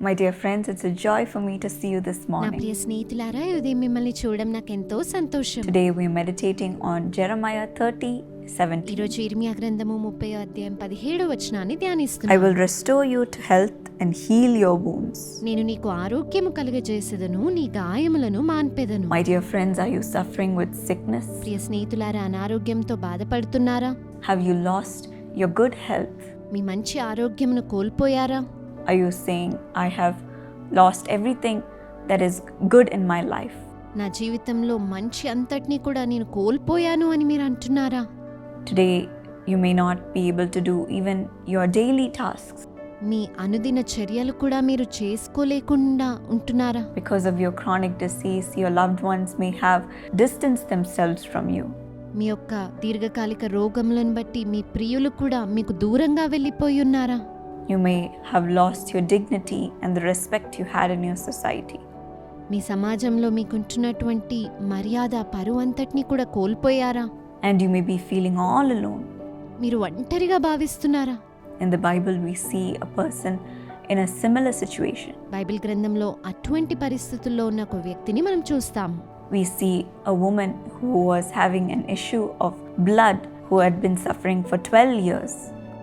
My dear friends, it's a joy for me to see you this నా morning. ప్రియ స్నేహితులారా ఉదయం మిమ్మల్ని చూడడం నాకు ఎంతో సంతోషం Today we're meditating on Jeremiah 30 17. ఈరోజు ఇర్మియా గ్రంథము ముప్పై అధ్యాయం పదిహేడు వచనాన్ని I ధ్యానిస్తున్నాను will restore you to health and heal your wounds. నేను నీకు ఆరోగ్యము కలుగజేసేదను నీ గాయములను మాన్పెదను My dear friends, are you suffering with sickness? ప్రియ స్నేహితులారా అనారోగ్యంతో బాధపడుతున్నారా Have you lost your good health? మీ మంచి ఆరోగ్యమును కోల్పోయారా Are you saying, I have lost everything that is good in my life? నా జీవితంలో మంచి అంతటినీ కూడా నేను కోల్పోయాను అని మీరు అంటున్నారా Today, you may not be able to do even your daily tasks మీ అనుదిన చర్యలు కూడా మీరు చేసుకోలేకుండా ఉంటున్నారా because of your chronic disease. Your loved ones may have distanced themselves from you. మీ యొక్క దీర్ఘకాలిక రోగములను బట్టి మీ ప్రియులు కూడా మీకు దూరంగా వెళ్ళిపోయి ఉన్నారా you may have lost your dignity and the respect you had in your society మీ సమాజంలో మీకు ఉంటున్నటువంటి మర్యాద పరువు పరువంతటిని కూడా కోల్పోయారా? And you may be feeling all alone మీరు ఒంటరిగా భావిస్తున్నారా? In the Bible we see a person in a similar situation Bible గ్రంథంలో అటువంటి పరిస్థితుల్లో ఉన్న ఒక వ్యక్తిని మనం చూస్తాం we see a woman who was having an issue of blood who had been suffering for twelve years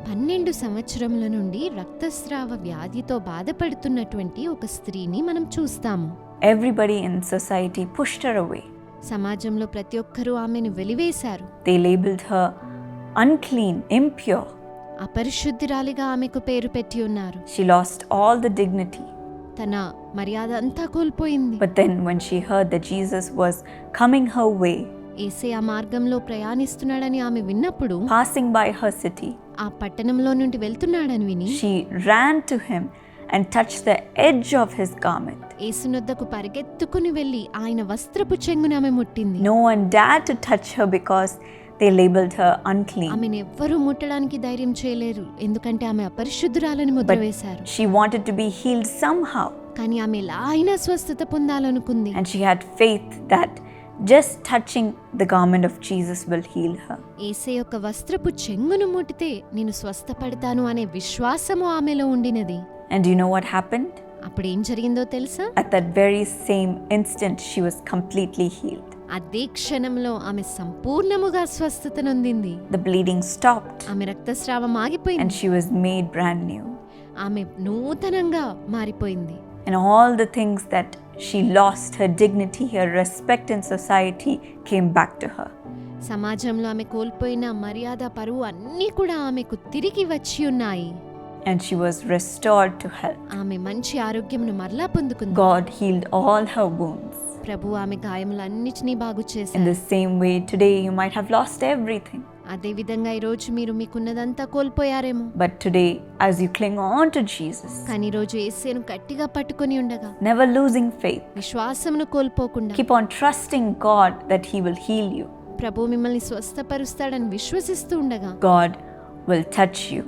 పన్నెండు సంవత్సరముల నుండి రక్తస్రావ వ్యాధితో బాధపడుతున్నటువంటి ఒక స్త్రీని మనం చూస్తాము. Everybody in society pushed her away సమాజంలో ప్రతి ఒక్కరూ ఆమెను వెలివేశారు. They labelled her unclean impure అపరిశుద్ధిరాలిగా ఆమెకు పేరు పెట్టి ఉన్నారు. She lost all the dignity తన మర్యాద అంతా కోల్పోయింది. But when she heard the Jesus was coming her way ఏసే ఆ మార్గంలో ప్రయాణిస్తున్నాడని ఆమె విన్నప్పుడు పాసింగ్ బై హర్ సిటీ ఆ పట్టణంలో నుండి వెళ్తున్నాడని విని she ran to him and touch the edge of his garment యేసునొద్దకు పరిగెత్తుకొని వెళ్ళి ఆయన వస్త్రపు చెంగున ఆమె ముట్టింది. No one dare to touch her because they labelled her unclean ఆమె ఎవ్వరు ముట్టడానికి ధైర్యం చేయలేరు. ఎందుకంటే ఆమె అపరిశుద్ధురాలని ముద్ర వేశారు. She wanted to be healed somehow కానీ ఆమె ఎలా అయినా స్వస్థత పొందాలనుకుంది. And she had faith that just touching the garment of Jesus will heal her ఏసే యొక్క వస్త్రపు చెంగును ముట్టితే నేను స్వస్థపడతాను అనే విశ్వాసము ఆమెలో ఉండినది. And you know what happened అప్పుడు ఏం జరిగిందో తెలుసా? At that very same instant she was completely healed అదే క్షణంలో ఆమె సంపూర్ణముగా స్వస్థతనుందింది ద బ్లీడింగ్ స్టాప్డ్ ఆమె రక్తస్రావం ఆగిపోయింది. And she was made brand new ఆమె నూతనంగా మారిపోయింది. And all the things that she lost her dignity, her respect in society came back to her. సమాజంలో ఆమె కోల్పోయిన మర్యాద పరువు అన్నీ కూడా ఆమెకు తిరిగి వచ్చి ఉన్నాయి And she was restored to health. ఆమె మంచి ఆరోగ్యమును మరలా పొందుకుంది God healed all her wounds. ప్రభు ఆమె గాయములన్నిటినీ బాగు In చేశారు the same way, today you might have lost everything. అదేవిధంగా ఈరోజు మీరు మీకున్నదంతా కోల్పోయారేమో. But today as you cling on to Jesus కానీ ఈ రోజు యేసును గట్టిగా పట్టుకొని ఉండగా నెవర్ లూజింగ్ ఫెయిత్ విశ్వాసమును కోల్పోకుండా keep on trusting God that he will heal you ప్రభు మిమ్మల్ని స్వస్థపరుస్తాడని విశ్వసిస్తూ ఉండగా God will touch you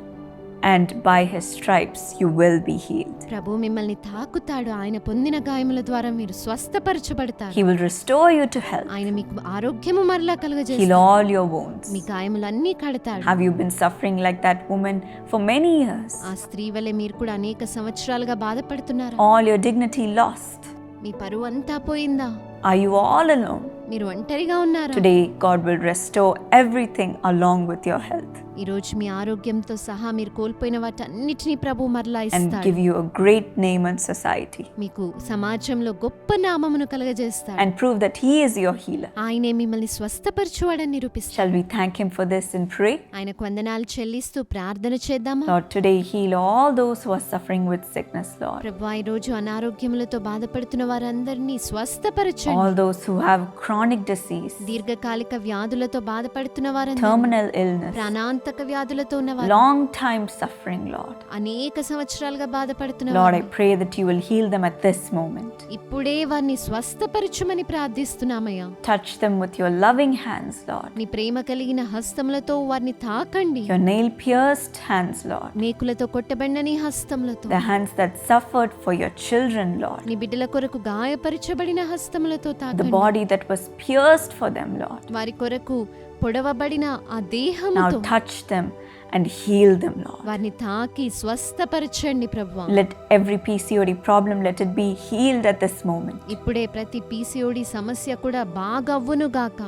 and by His stripes, you will be healed. ప్రభు మిమ్మల్ని తాకుతాడు ఆయన పొందిన గాయముల ద్వారా మీరు స్వస్థపరచబడతారు He will restore you to health, ఆయన మీకు ఆరోగ్యము మరలా heal కలుగజేస్తాడు all your wounds. మీ గాయములన్నీ కడతాడు Have you been suffering like that woman for many years? ఆ స్త్రీ వలె మీరు కూడా అనేక సంవత్సరాలుగా బాధపడుతున్నారు All your dignity lost? మీ పరువు అంతా పోయిందా Are you all alone? మీరు ఒంటరిగా ఉన్నారా Today, God will restore everything along with your health ఈ రోజు మీ ఆరోగ్యంతో సహా మీరు కోల్పోయిన వాటన్నిటిని ప్రభు మరలా ఇస్తాడు. Give you a great name in society మీకు సమాజంలో గొప్ప నామమును కలగజేస్తాడు. And prove that he is your healer ఆయనే మిమ్మల్ని స్వస్థపరచువాడని నిరూపిస్తాడు. Shall we thank him for this in pray ఆయనకు వందనాలు చెల్లిస్తూ ప్రార్థన చేద్దాం Lord today heal all those who are suffering with sickness Lord ప్రభువా ఈ రోజు అనారోగ్యములతో బాధపడుతున్న వారందరినీ స్వస్థపరచండి. All those who have chronic disease దీర్ఘకాలిక వ్యాధులతో బాధపడుతున్న వారందరినీ టెర్మినల్ ఇల్నెస్ ప్రాణాంత ప్రాణాంతక వ్యాధులతో ఉన్నవారు long time suffering, Lord. అనేక సంవత్సరాలుగా బాధపడుతున్న Lord, వారు I pray that you will heal them at this moment. ఇప్పుడే వారిని స్వస్థపరచుమని ప్రార్థిస్తున్నామయ్యా Touch them with your loving hands, Lord. నీ ప్రేమ కలిగిన హస్తములతో వారిని తాకండి Your nail pierced hands, Lord. మేకులతో కొట్టబడిన నీ హస్తములతో The hands that suffered for your children, Lord. నీ బిడ్డల కొరకు గాయపరచబడిన హస్తములతో The తాకండి body that was pierced for them, Lord. వారి కొరకు పొడవబడిన ఆ దేహముతో Now touch them and heal them, Lord. వారిని తాకి స్వస్థపరచండి ప్రభు Let every PCOD problem let it be healed at this moment. ఇప్పుడే ప్రతి పీసీఓడి సమస్య కూడా బాగవ్వును గాక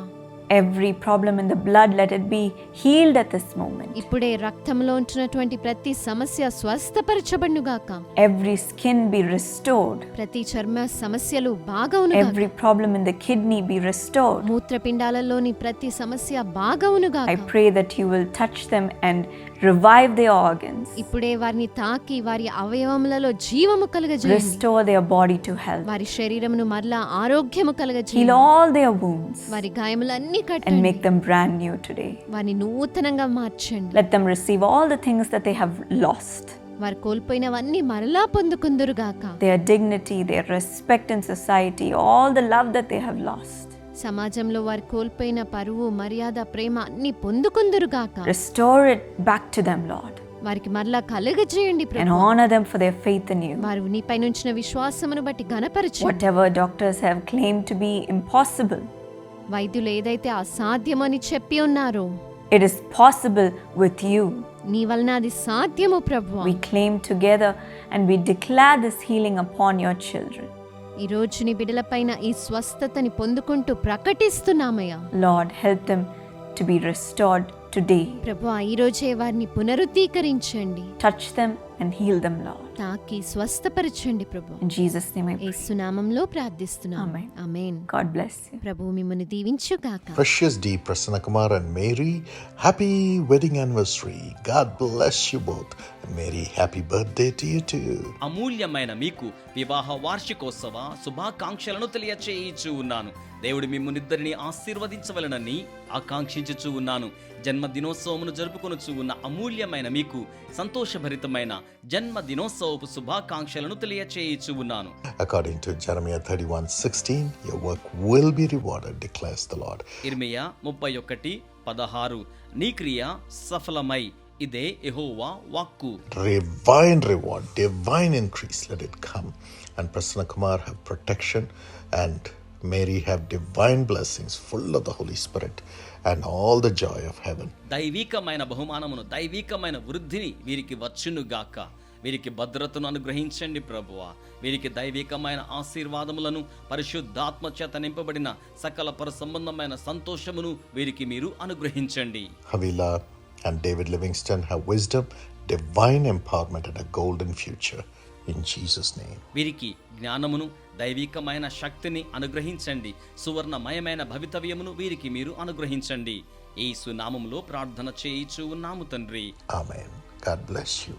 Every problem in the blood let it be healed at this moment. ఇప్పుడే రక్తంలో ఉంటున్నటువంటి ప్రతి సమస్య స్వస్థపరచబడును గాక Every skin be restored. ప్రతి చర్మ సమస్యలు బాగవును గాక Every problem in the kidney be restored. మూత్రపిండాలలోని ప్రతి సమస్య బాగవును I గాక pray that you will touch them and revive their organs, ఇప్పుడే వారిని తాకి వారి అవయవములలో జీవము కలగజేయండి restore their body to health, వారి శరీరమును మరలా ఆరోగ్యము heal కలగజేయండి all their wounds, వారి గాయములన్నీ and కట్టండి make them brand new today. వారిని నూతనంగా మార్చండి Let them receive all the things that they have lost వారు కోల్పోయినవన్నీ మరలా పొందుకుందురు గాక their dignity, their respect in society, all the love that they have lost. సమాజంలో వారు కోల్పోయిన పరువు మర్యాద ప్రేమ అన్ని పొందుకుందురు గాక. రిస్టోర్ బ్యాక్ టు దెం వారికి మరలా కలుగ చేయండి ఫర్ దేర్ ఫెయిత్ వారు నీపై నుంచిన విశ్వాసమును బట్టి గణపరచు doctors have claim to be impossible వైద్యులు ఏదైతే అసాధ్యం అని చెప్పి ఉన్నారో it is possible with you నీ వలన అది సాధ్యము ప్రభువా claim together and we declare this healing upon your children ఈ రోజు నీ బిడలపైన ఈ స్వస్థతని పొందుకుంటూ ప్రకటిస్తున్నామయ్యా Lord, help them to be restored today. ప్రభు ఈ రోజే వారిని పునరుద్ధీకరించండి Touch them and heal them, Lord. తాకి స్వస్థపరచండి ప్రభు. జీసస్ నేమ్ ఐ ప్రే యేసునామంలో ప్రార్థిస్తున్నాము. ప్రభు మిమ్మల్ని దీవించు గాక precious D Prasanna Kumar and Mary happy wedding anniversary God bless you both Mary happy birthday to you అమూల్యమైన మీకు వివాహ వార్షికోత్సవ శుభాకాంక్షలను తెలియచేయించు ఉన్నాను. దేవుడు మిమ్మునిద్దరిని ఆశీర్వదించవలనని ఆకాంక్షించుచు ఉన్నాను. జన్మదినోత్సవమును జరుపుకొని ఉన్న అమూల్యమైన మీకు సంతోషభరితమైన జన్మదినోత్సవపు శుభాకాంక్షలను తెలియచేయచ్చు ఉన్నాను. According to Jeremiah thirty one sixteen your work will be rewarded declares the Lord ఇర్మియా ముప్పై ఒకటి పదహారు నీ సఫలమై ఇదే యహోవా వాక్కు. Divine reward divine increase let come and Prasanna Kumar have protection and Mary have divine blessings, full of the Holy Spirit, and all the joy of heaven. దైవికమైన బహుమానమును దైవికమైన వృద్ధిని వీరికి వచ్చునుగాక వీరికి భద్రతను అనుగ్రహించండి ప్రభువా వీరికి దైవికమైన ఆశీర్వాదములను పరిశుద్ధాత్మ చేత నింపబడిన సకల పర సంబంధమైన సంతోషమును వీరికి మీరు అనుగ్రహించండి Havila and David Livingston have wisdom, divine empowerment, and a golden future. In Jesus' name. వీరికి జ్ఞానమును దైవికమైన శక్తిని అనుగ్రహించండి సువర్ణమయమైన భవితవ్యమును వీరికి మీరు అనుగ్రహించండి ఈ సునామములో ప్రార్థన చేయిచూ ఉన్నాము తండ్రి Amen. God bless you.